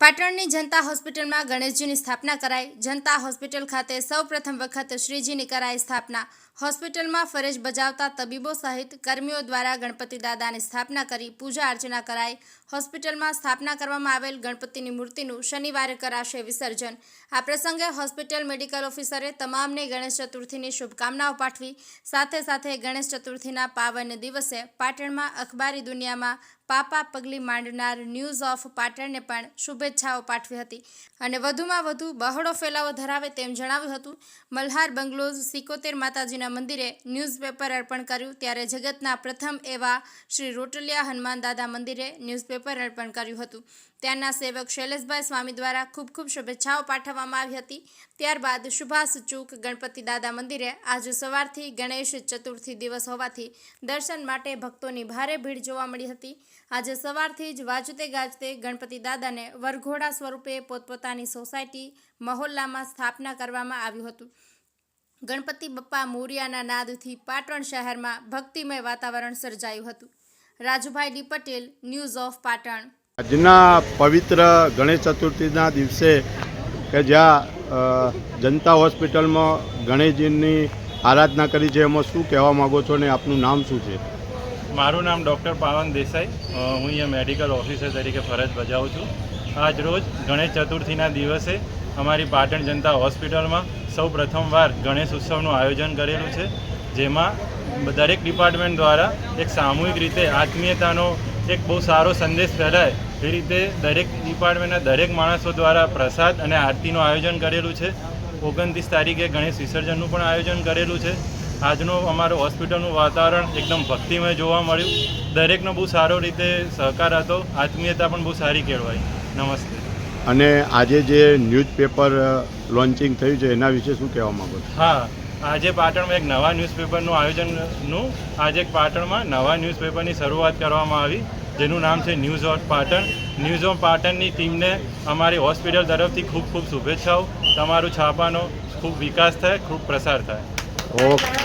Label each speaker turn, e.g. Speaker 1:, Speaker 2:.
Speaker 1: પાટણની જનતા હોસ્પિટલમાં ગણેશજીની સ્થાપના કરાઈ. જનતા હોસ્પિટલ ખાતે સૌ પ્રથમ વખત શ્રીજીની કરાઈ સ્થાપના. હોસ્પિટલમાં ફરજ બજાવતા તબીબો સહિત કર્મીઓ દ્વારા ગણપતિ દાદાની સ્થાપના કરી પૂજા અર્ચના કરાઈ. હોસ્પિટલમાં સ્થાપના કરવામાં આવેલ ગણપતિની મૂર્તિનું શનિવારે કરાશે વિસર્જન. આ પ્રસંગે હોસ્પિટલ મેડિકલ ઓફિસરે તમામને ગણેશ ચતુર્થીની શુભકામનાઓ પાઠવી. સાથે સાથે ગણેશ ચતુર્થીના પાવન દિવસે પાટણમાં અખબારી દુનિયામાં પાપા પગલી માંડનાર ન્યૂઝ ઓફ પાટણને પણ શુભેચ્છાઓ પાઠવી હતી. અને વધુમાં વધુ બહોળો ફેલાવો ધરાવે તેમ જણાવ્યું હતું. મલ્હાર બંગલોઝ સિકોતેર માતાજીના મંદિરે ન્યૂઝપેપર અર્પણ કર્યું. ત્યારે જગતના પ્રથમ એવા શ્રી રોટલિયા હનુમાન દાદા મંદિરે ન્યૂઝપેપર અર્પણ કર્યું હતું. ત્યાંના સેવક શૈલેષભાઈ સ્વામી દ્વારા ખૂબ ખૂબ શુભેચ્છાઓ પાઠવવામાં આવી હતી. ત્યારબાદ સુભાષ ચૂક ગણપતિ દાદા મંદિરે આજે સવારથી ગણેશ ચતુર્થી દિવસ હોવાથી દર્શન માટે ભક્તોની ભારે ભીડ જોવા મળી હતી. આજે સવારથી જ વાજતે ગાજતે ગણપતિ દાદાને વરઘોડા સ્વરૂપે પોતપોતાની સોસાયટી મહોલ્લામાં સ્થાપના કરવામાં આવ્યું હતું. ગણપતિ બપ્પા મોરિયાના નાદથી પાટણ શહેરમાં ભક્તિમય વાતાવરણ સર્જાયું હતું. Rajubhai D Patel news of Patan.
Speaker 2: આજના પવિત્ર ગણેશ ચતુર્થીના દિવસે કે જ્યાં જનતા હોસ્પિટલમાં ગણેશજીની આરાધના કરી છે, એમાં શું કહેવા માગો છો ને આપનું નામ શું છે?
Speaker 3: મારું નામ ડૉક્ટર પાવન દેસાઈ. હું અહીંયા મેડિકલ ઓફિસર તરીકે ફરજ બજાવું છું. આજ રોજ ગણેશ ચતુર્થીના દિવસે અમારી પાટણ જનતા હોસ્પિટલમાં સૌ પ્રથમવાર ગણેશ ઉત્સવનું આયોજન કરેલું છે, જેમાં દરેક ડિપાર્ટમેન્ટ દ્વારા એક સામૂહિક રીતે આત્મીયતાનો એક બહુ સારો સંદેશ ફેલાય. એ રીતે દરેક ડિપાર્ટમેન્ટના દરેક માણસો દ્વારા પ્રસાદ અને આરતીનું આયોજન કરેલું છે. ઓગણત્રીસ તારીખે ગણેશ વિસર્જનનું પણ આયોજન કરેલું છે. આજનો અમારો હોસ્પિટલનું વાતાવરણ એકદમ ભક્તિમય જોવા મળ્યું. દરેકનો બહુ સારો રીતે સહકાર હતો. આત્મીયતા પણ બહુ સારી કેળવાઈ. નમસ્તે.
Speaker 2: અને આજે જે ન્યૂઝપેપર લોન્ચિંગ થયું છે એના વિશે શું કહેવા માગો છો?
Speaker 3: હા આજે પાટણમાં એક નવા ન્યૂઝપેપરનું આયોજનનું આજે પાટણમાં નવા ન્યૂઝપેપરની શરૂઆત કરવામાં આવી જેનું નામ છે news of Patan. News of પાટણની ટીમને અમારી હોસ્પિટલ તરફથી ખૂબ ખૂબ શુભેચ્છાઓ. તમારું છાપાનો ખૂબ વિકાસ થાય ખૂબ પ્રસાર થાય.
Speaker 2: ઓકે.